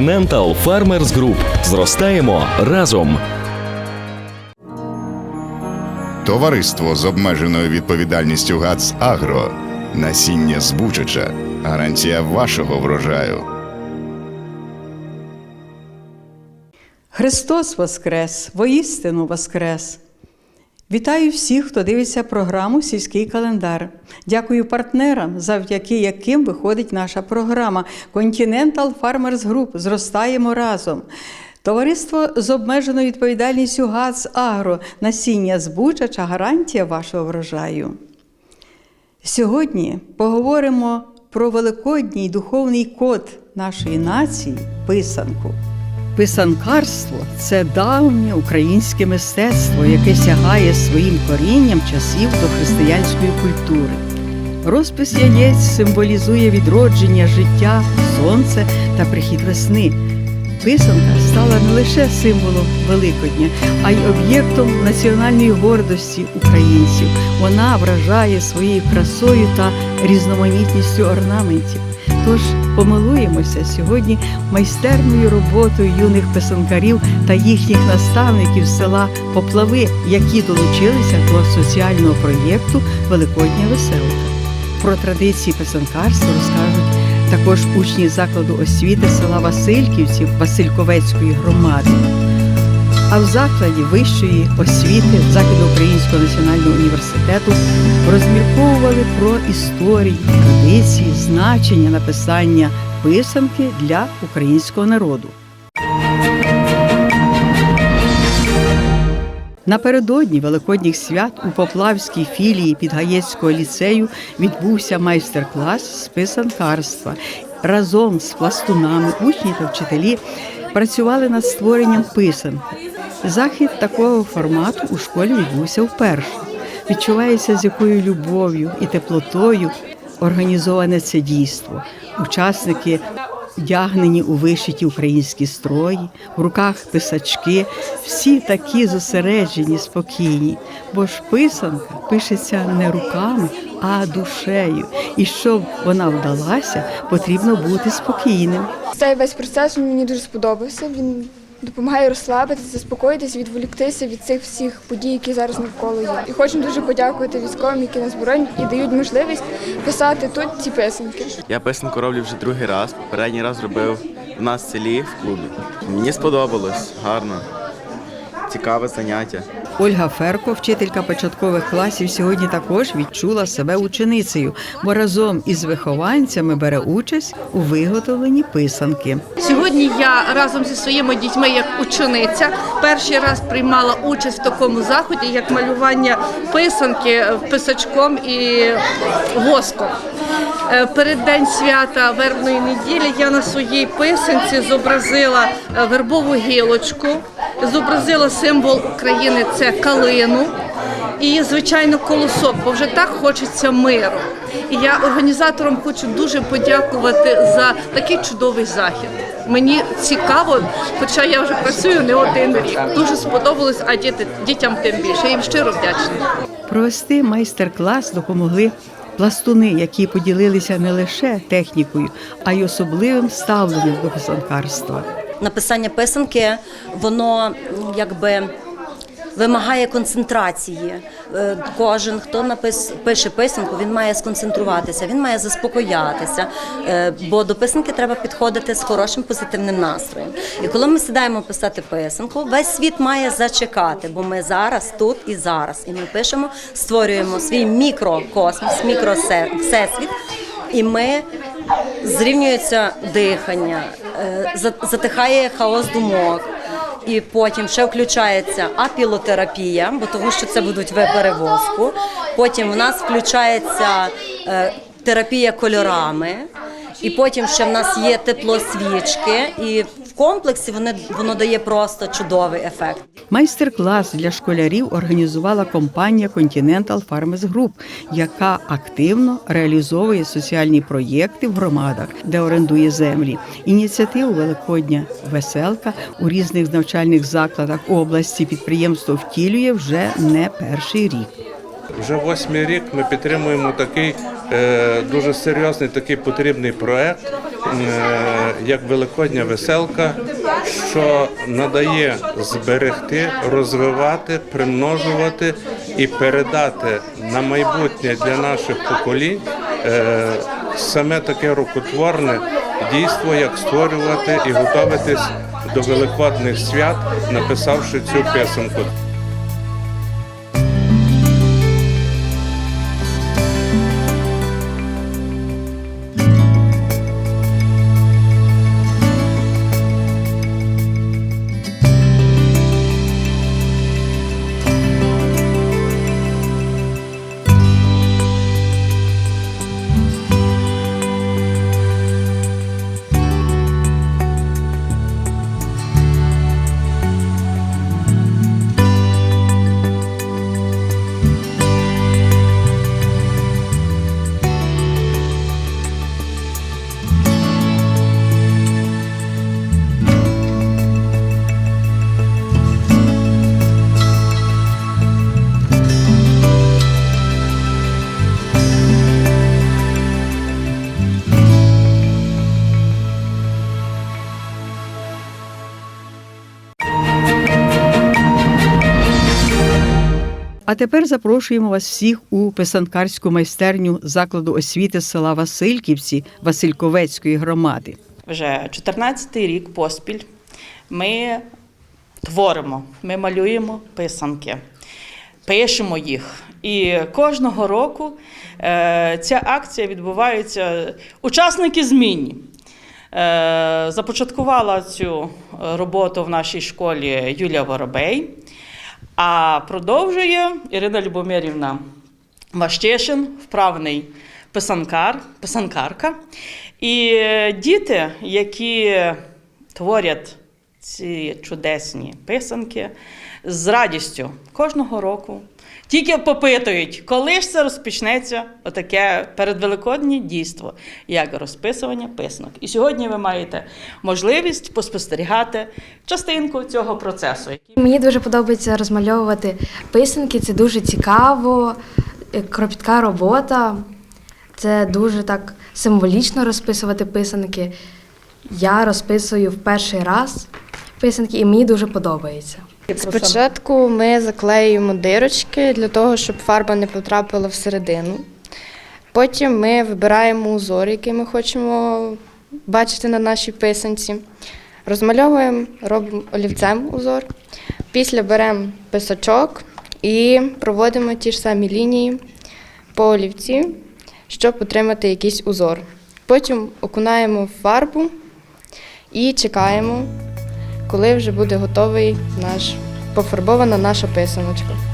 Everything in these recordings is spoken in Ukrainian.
Continental Farmers Group. Зростаємо разом. Товариство з обмеженою відповідальністю ГАЦ Агро. Насіння збучача. Гарантія вашого врожаю. Христос Воскрес! Воістину Воскрес! Вітаю всіх, хто дивиться програму Сільський календар. Дякую партнерам, завдяки яким виходить наша програма Continental Farmers Group. Зростаємо разом. Товариство з обмеженою відповідальністю ГАЦ Агро. Насіння збучача гарантія вашого врожаю. Сьогодні поговоримо про великодній духовний код нашої нації писанку. Писанкарство це давнє українське мистецтво, яке сягає своїм корінням часів до християнської культури. Розпис яєць символізує відродження життя, сонце та прихід весни. Писанка стала не лише символом Великодня, а й об'єктом національної гордості українців. Вона вражає своєю красою та різноманітністю орнаментів. Тож помилуємося сьогодні майстерною роботою юних писанкарів та їхніх наставників села Поплави, які долучилися до соціального проєкту Великодня веселка. Про традиції писанкарства розкажуть також учні закладу освіти села Васильківців Васильковецької громади. А в закладі вищої освіти Західноукраїнського національного університету розмірковували про історії, традиції, значення написання писанки для українського народу. Напередодні великодніх свят у Поплавській філії Підгаєцького ліцею відбувся майстер-клас з писанкарства. Разом з пластунами учні та вчителі працювали над створенням писанки. Захід такого формату у школі відбувся вперше. Відчувається, з якою любов'ю і теплотою організоване це дійство. Учасники вдягнені у вишиті українські строї, в руках писачки, всі такі зосереджені, спокійні. Бо ж писанка пишеться не руками, а душею. І щоб вона вдалася, потрібно бути спокійним. Цей весь процес мені дуже сподобався. Він допомагає розслабитися, заспокоїтися, відволіктися від цих всіх подій, які зараз навколо є. І хочу дуже подякувати військовим, які нас боронять і дають можливість писати тут ці писанки. Я писанку роблю вже другий раз. Попередній раз робив у нас в селі в клубі. Мені сподобалось, гарно, цікаве заняття. Ольга Ферко, вчителька початкових класів, сьогодні також відчула себе ученицею, бо разом із вихованцями бере участь у виготовленні писанки. Сьогодні я разом зі своїми дітьми, як учениця, перший раз приймала участь в такому заході, як малювання писанки писачком і воском. Е, Перед день свята вербної неділі я на своїй писанці зобразила е, вербову гілочку, зобразила символ України це калину і, звичайно, колосок, бо вже так хочеться миру. І я організаторам хочу дуже подякувати за такий чудовий захід. Мені цікаво, хоча я вже працюю не один рік. Дуже сподобалось, а діти, дітям тим більше. Я їм щиро вдячна. Провести майстер-клас допомогли пластуни, які поділилися не лише технікою, а й особливим ставленням до писанкарства. Написання писанки, воно якби. Вимагає концентрації. Е, Кожен, хто напис, пише писанку, він має сконцентруватися, він має заспокоятися, е, бо до писанки треба підходити з хорошим позитивним настроєм. І коли ми сідаємо писати писанку, весь світ має зачекати, бо ми зараз тут і зараз. І ми пишемо, створюємо свій мікрокосмос, мікросесвіт, і ми зрівнюється дихання, затихає хаос думок. І потім ще включається апілотерапія, бо тому що це будуть випари воску. Потім в нас включається е, терапія кольорами, і потім ще в нас є теплосвічки, і в комплексі вони, воно дає просто чудовий ефект. Майстер-клас для школярів організувала компанія Continental Farmers Group, яка активно реалізовує соціальні проєкти в громадах, де орендує землі. Ініціативу Великодня Веселка у різних навчальних закладах області підприємство втілює вже не перший рік. Вже восьмий рік ми підтримуємо такий е, дуже серйозний, такий потрібний проект. Е, як великодня веселка, що надає зберегти, розвивати, примножувати і передати на майбутнє для наших поколінь е, саме таке рукотворне дійство, як створювати і готуватись до великодних свят, написавши цю писанку. Тепер запрошуємо вас всіх у писанкарську майстерню закладу освіти села Васильківці Васильковецької громади. Вже 14-й рік поспіль ми творимо, ми малюємо писанки, пишемо їх. І кожного року е, ця акція відбувається. Учасники змінні. Е, започаткувала цю роботу в нашій школі Юлія Воробей, а продовжує Ірина Любомирівна Ващишин, вправний писанкар, писанкарка. І діти, які творять ці чудесні писанки з радістю кожного року. Тільки попитують, коли ж це розпочнеться отаке передвеликоднє дійство, як розписування писанок. І сьогодні ви маєте можливість поспостерігати частинку цього процесу. Мені дуже подобається розмальовувати писанки. Це дуже цікаво, е, кропітка робота. Це дуже так символічно розписувати писанки. Я розписую в перший раз писанки, і мені дуже подобається. Спочатку ми заклеюємо дирочки для того, щоб фарба не потрапила всередину. Потім ми вибираємо узор, який ми хочемо бачити на нашій писанці. Розмальовуємо, робимо олівцем узор. Після беремо писачок і проводимо ті ж самі лінії по олівці, щоб отримати якийсь узор. Потім окунаємо в фарбу і чекаємо, коли вже буде готовий наш пофарбована наша писаночка.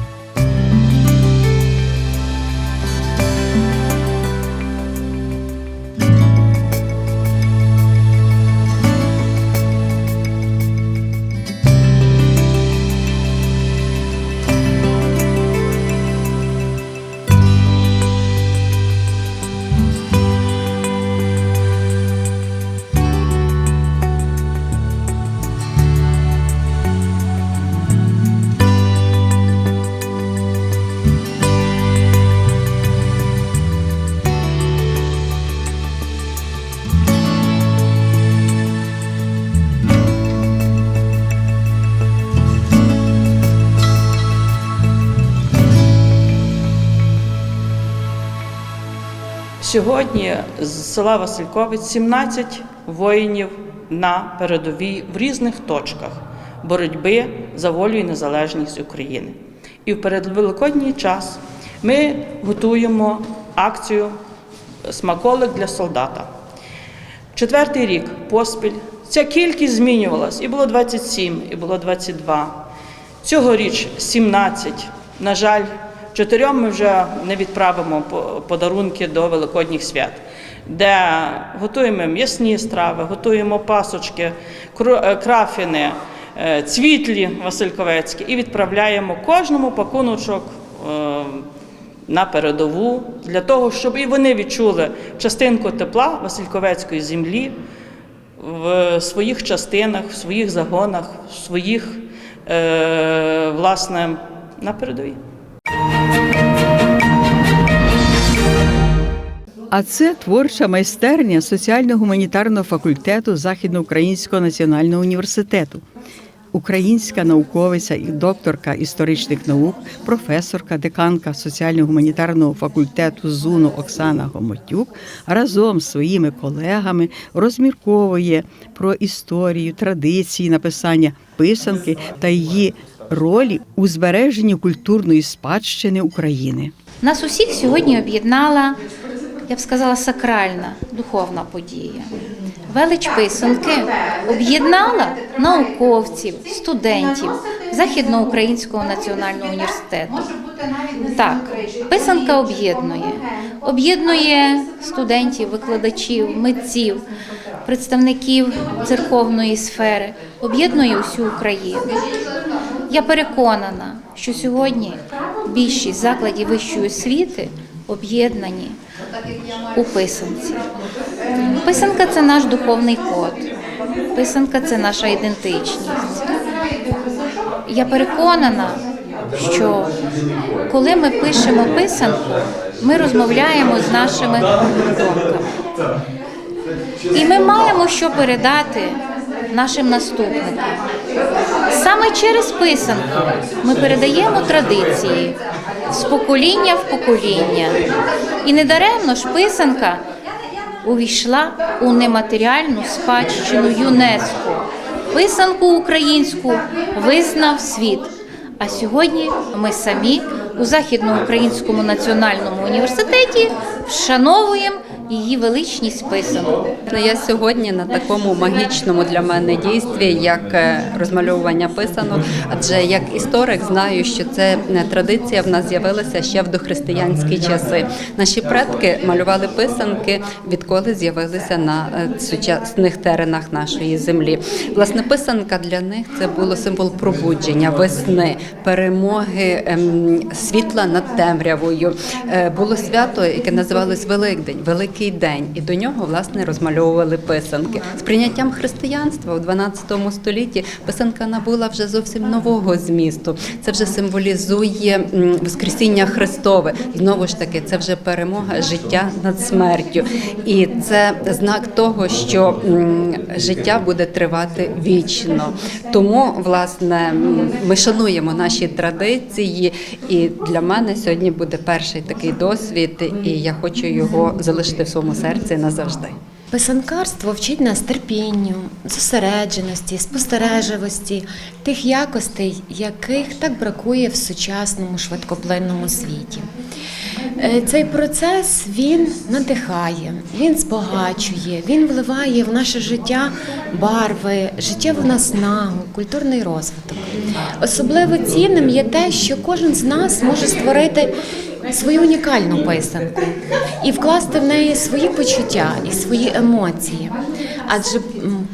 Сьогодні з села Васильковець 17 воїнів на передовій в різних точках боротьби за волю і незалежність України. І в передвеликодній час ми готуємо акцію Смаколик для солдата. Четвертий рік поспіль ця кількість змінювалась. І було 27, і було 22. Цьогоріч 17. На жаль, чотирьом ми вже не відправимо по- подарунки до Великодніх свят, де готуємо м'ясні страви, готуємо пасочки, е, крафіни, е, цвітлі Васильковецькі і відправляємо кожному пакуночок. е, на передову для того, щоб і вони відчули частинку тепла Васильковецької землі в своїх частинах, в своїх загонах, в своїх власне на передовій. А це творча майстерня соціально-гуманітарного факультету Західноукраїнського національного університету. Українська науковиця і докторка історичних наук, професорка, деканка соціально-гуманітарного факультету ЗУНу Оксана Гомотюк разом з своїми колегами розмірковує про історію, традиції написання писанки та її ролі у збереженні культурної спадщини України. Нас усіх сьогодні об'єднала, я б сказала, сакральна духовна подія. Велич писанки об'єднала науковців, студентів Західноукраїнського національного університету. Так, писанка об'єднує. Об'єднує студентів, викладачів, митців, представників церковної сфери, об'єднує усю Україну. Я переконана, що сьогодні більшість закладів вищої освіти об'єднані у писанці. Писанка це наш духовний код, писанка це наша ідентичність. Я переконана, що коли ми пишемо писанку, ми розмовляємо з нашими думками. І ми маємо що передати нашим наступникам. Саме через писанку ми передаємо традиції з покоління в покоління. І недаремно ж писанка увійшла у нематеріальну спадщину ЮНЕСКО. Писанку українську визнав світ. А сьогодні ми самі у Західноукраїнському національному університеті вшановуємо її величність писанку. Я сьогодні на такому магічному для мене дійстві, як е, розмальовування писанок. Адже як історик знаю, що це е, традиція в нас з'явилася ще в дохристиянські часи. Наші предки малювали писанки, відколи з'явилися на е, сучасних теренах нашої землі. Власне, писанка для них це було символ пробудження, весни, перемоги ем, світла над темрявою. Було свято, яке називалось Великдень, Великий день, і до нього власне розмальовували писанки. З прийняттям християнства у 12 столітті писанка набула вже зовсім нового змісту. Це вже символізує Воскресіння Христове. Знову ж таки, це вже перемога життя над смертю, і це знак того, що життя буде тривати вічно. Тому, власне, ми шануємо наші традиції, і для мене сьогодні буде перший такий досвід, і я хочу його залишити в своєму серці назавжди. Писанкарство вчить нас терпінню, зосередженості, спостережливості, тих якостей, яких так бракує в сучасному швидкоплинному світі. Е, Цей процес він надихає, він збагачує, він вливає в наше життя барви, життєву наснагу, культурний розвиток. Особливо цінним є те, що кожен з нас може створити свою унікальну писанку і вкласти в неї свої почуття і свої емоції. Адже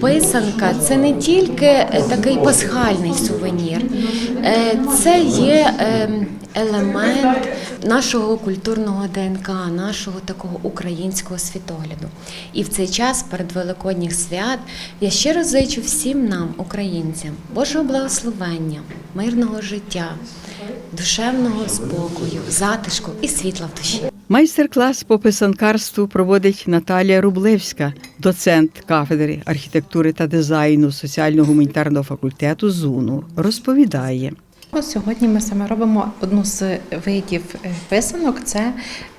писанка це не тільки е, такий пасхальний сувенір, е, це є ем, елемент нашого культурного ДНК, нашого такого українського світогляду. І в цей час перед Великодніх свят я щиро зичу всім нам, українцям, Божого благословення, мирного життя, душевного спокою, затишку і світла в душі. Майстер-клас по писанкарству проводить Наталія Рублевська, доцент кафедри архітектури та дизайну соціально-гуманітарного факультету ЗУНу. Розповідає. Сьогодні ми саме робимо одну з видів е, писанок. Це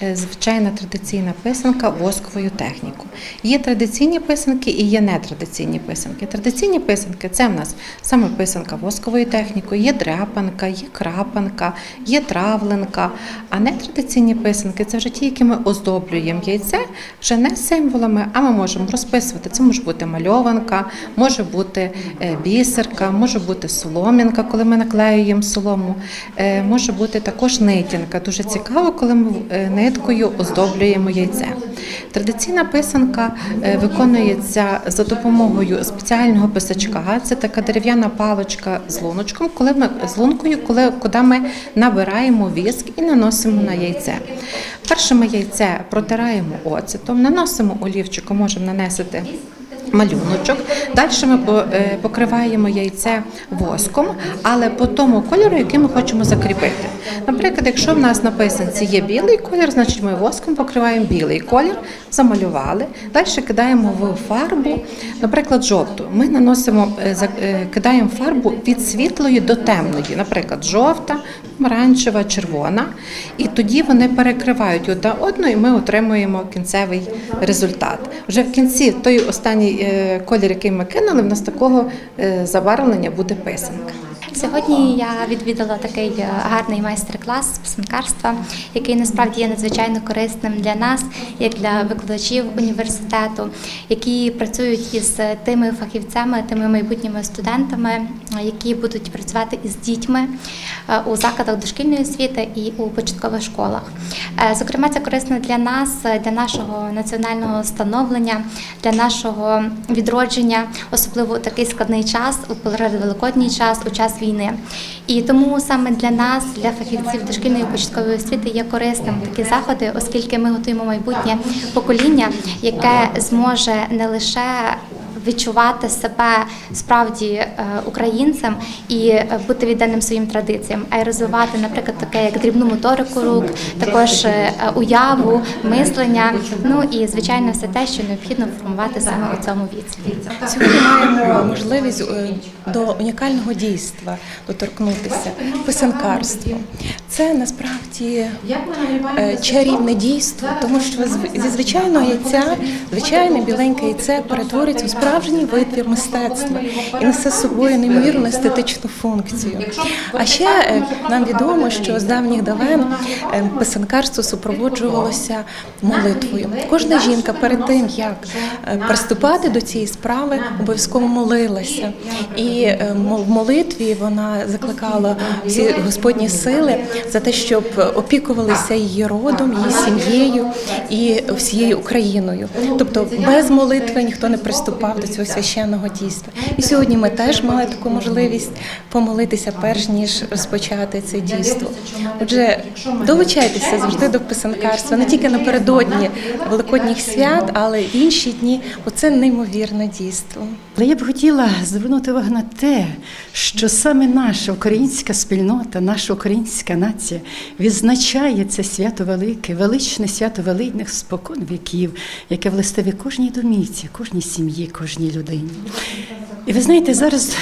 е, звичайна традиційна писанка восковою технікою. Є традиційні писанки і є нетрадиційні писанки. Традиційні писанки це в нас саме писанка восковою технікою, є дряпанка, є крапанка, є травленка. А нетрадиційні писанки це вже ті, які ми оздоблюємо яйце вже не символами, а ми можемо розписувати. Це може бути мальованка, може бути е, бісерка, може бути соломінка, коли ми наклеюємо солому. Е, Може бути також нитінка. Дуже цікаво, коли ми е, ниткою оздоблюємо яйце. Традиційна писанка е, виконується за допомогою спеціального писачка. Це така дерев'яна паличка з луночком, коли ми з лункою, коли куди ми набираємо віск і наносимо на яйце. Перше ми яйце протираємо оцетом, наносимо олівчиком, можемо нанести малюночок. Далі ми е, покриваємо яйце воском, але по тому кольору, який ми хочемо закріпити. Наприклад, якщо в нас на писанці є білий колір, значить ми воском покриваємо білий колір, замалювали. Далі кидаємо в фарбу, наприклад, жовту. Ми наносимо, е, е, кидаємо фарбу від світлої до темної, наприклад, жовта, помаранчева, червона. І тоді вони перекривають одна одну, і ми отримуємо кінцевий результат. Вже в кінці той останній колір, який ми кинули, в нас такого е, забарвлення буде писанка. Сьогодні я відвідала такий е, гарний майстер-клас з писанкарства, який насправді є надзвичайно корисним для нас, як для викладачів університету, які працюють із тими фахівцями, тими майбутніми студентами, які будуть працювати із дітьми е, у закладах дошкільної освіти і у початкових школах. Е, Зокрема, це корисно для нас, для нашого національного становлення, для нашого відродження, особливо у такий складний час, у передвеликодній час, у час війни. І тому саме для нас, для фахівців дошкільної початкової освіти, є корисним такі заходи, оскільки ми готуємо майбутнє покоління, яке зможе не лише відчувати себе справді е, українцем і е, бути відданим своїм традиціям, а й розвивати, наприклад, таке як дрібну моторику рук, також е, уяву, мислення. Ну і звичайно, все те, що необхідно формувати саме у цьому віці. Сьогодні маємо можливість до унікального дійства доторкнутися писанкарство. Це насправді е, чарівне дійство, тому що зі звичайного яйця звичайне біленьке яйце перетворюється у справжній витвір мистецтва і несе з собою неймовірну естетичну функцію. А ще е, нам відомо, що з давніх давен е, писанкарство супроводжувалося молитвою. Кожна жінка перед тим, як приступати до цієї справи, обов'язково молилася. І в молитві вона закликала всі господні сили за те, щоб опікувалися її родом, її сім'єю і всією Україною. Тобто без молитви ніхто не приступав до цього священного дійства. І сьогодні ми теж мали таку можливість помолитися, перш ніж розпочати це дійство. Отже, долучайтеся завжди до писанкарства, не тільки напередодні великодніх свят, але й інші дні, бо це неймовірне дійство. Але я б хотіла звернути увагу на те, що саме наша українська спільнота, наша українська нація відзначає це свято велике, величне свято великих спокон віків, яке властиве кожній домівці, кожній сім'ї, кожній людині. І ви знаєте, зараз.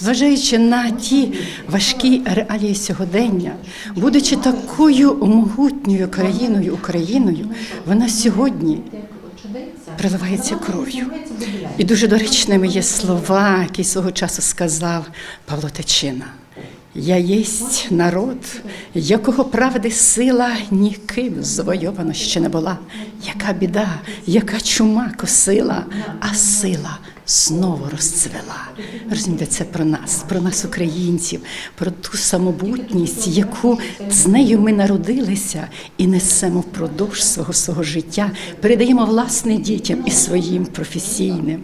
Зважаючи на ті важкі реалії сьогодення, будучи такою могутньою країною Україною, вона сьогодні приливається кров'ю. І дуже доречними є слова, які свого часу сказав Павло Тичина. Я єсть народ, якого правди сила ніким звойовано ще не була. Яка біда, яка чума косила, а сила знову розцвела. Розумієте, це про нас, про нас, українців, про ту самобутність, яку з нею ми народилися і несемо впродовж свого свого життя, передаємо власне дітям і своїм професійним.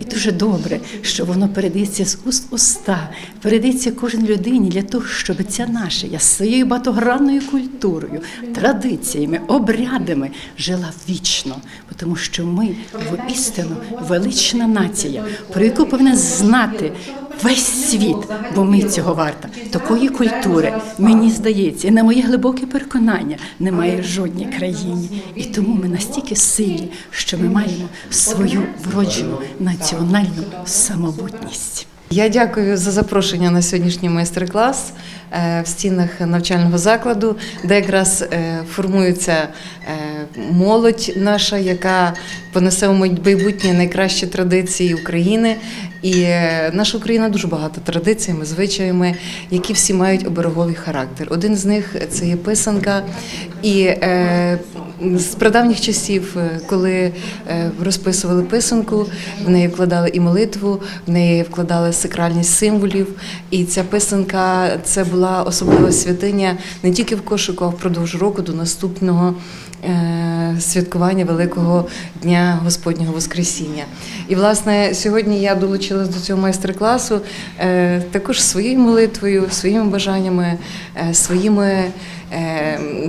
І дуже добре, що воно передається з уст уста, передається кожній людині для того, щоб ця наша я своєю багатогранною культурою, традиціями, обрядами жила вічно, тому що ми воістину велична нація, про яку повинен знати. Весь світ, бо ми цього варта. Такої культури, мені здається, і на моє глибоке переконання немає жодній країні. І тому ми настільки сильні, що ми маємо свою вроджену національну самобутність. Я дякую за запрошення на сьогоднішній майстер-клас е, в стінах навчального закладу, де якраз е, формується е, молодь наша, яка понесе у майбутнє найкращі традиції України. І е, наша Україна дуже багата традиціями, звичаями, які всі мають обереговий характер. Один з них це є писанка. І е, з прадавніх часів, е, коли е, розписували писанку, в неї вкладали і молитву, в неї вкладали сакральність символів. І ця писанка це була особлива святиня не тільки в кошику, а впродовж року до наступного. Е, Святкування Великого Дня Господнього Воскресіння. І, власне, сьогодні я долучилась до цього майстер-класу е, також своєю молитвою, своїми бажаннями, е, своїми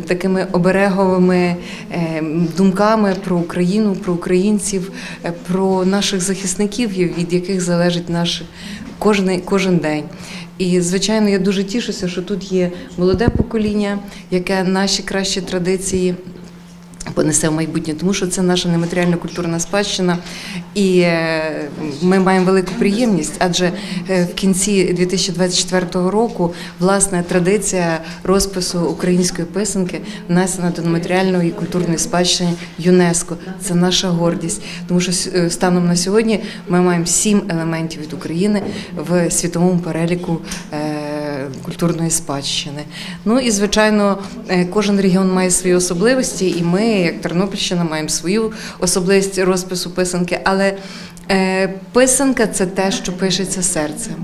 такими обереговими думками про Україну, про українців, про наших захисників, від яких залежить наш кожен, кожен день. І, звичайно, я дуже тішуся, що тут є молоде покоління, яке наші кращі традиції понесе в майбутнє, тому що це наша нематеріальна культурна спадщина, і е, ми маємо велику приємність, адже е, в кінці 2024 року власне традиція розпису української писанки внесена до нематеріальної культурної спадщини ЮНЕСКО. Це наша гордість, тому що е, станом на сьогодні ми маємо сім елементів від України в світовому переліку. Культурної спадщини. Ну і звичайно, е, кожен регіон має свої особливості, і ми, як Тернопільщина, маємо свою особливість розпису писанки. Але е, писанка це те, що пишеться серцем.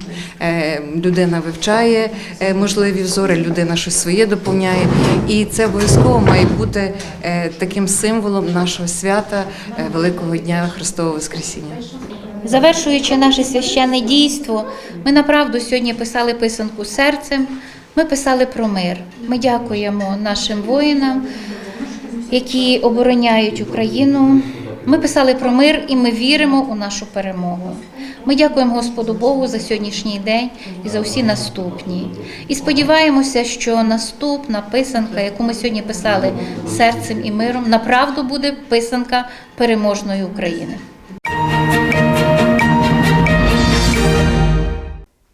Е, людина вивчає можливі взори, людина щось своє доповняє. І це обов'язково має бути таким символом нашого свята Великого Дня Христового Воскресіння. Завершуючи наше священне дійство, ми направду сьогодні писали писанку серцем. Ми писали про мир. Ми дякуємо нашим воїнам, які обороняють Україну. Ми писали про мир і ми віримо у нашу перемогу. Ми дякуємо Господу Богу за сьогоднішній день і за всі наступні. І сподіваємося, що наступна писанка, яку ми сьогодні писали серцем і миром, направду буде писанка переможної України.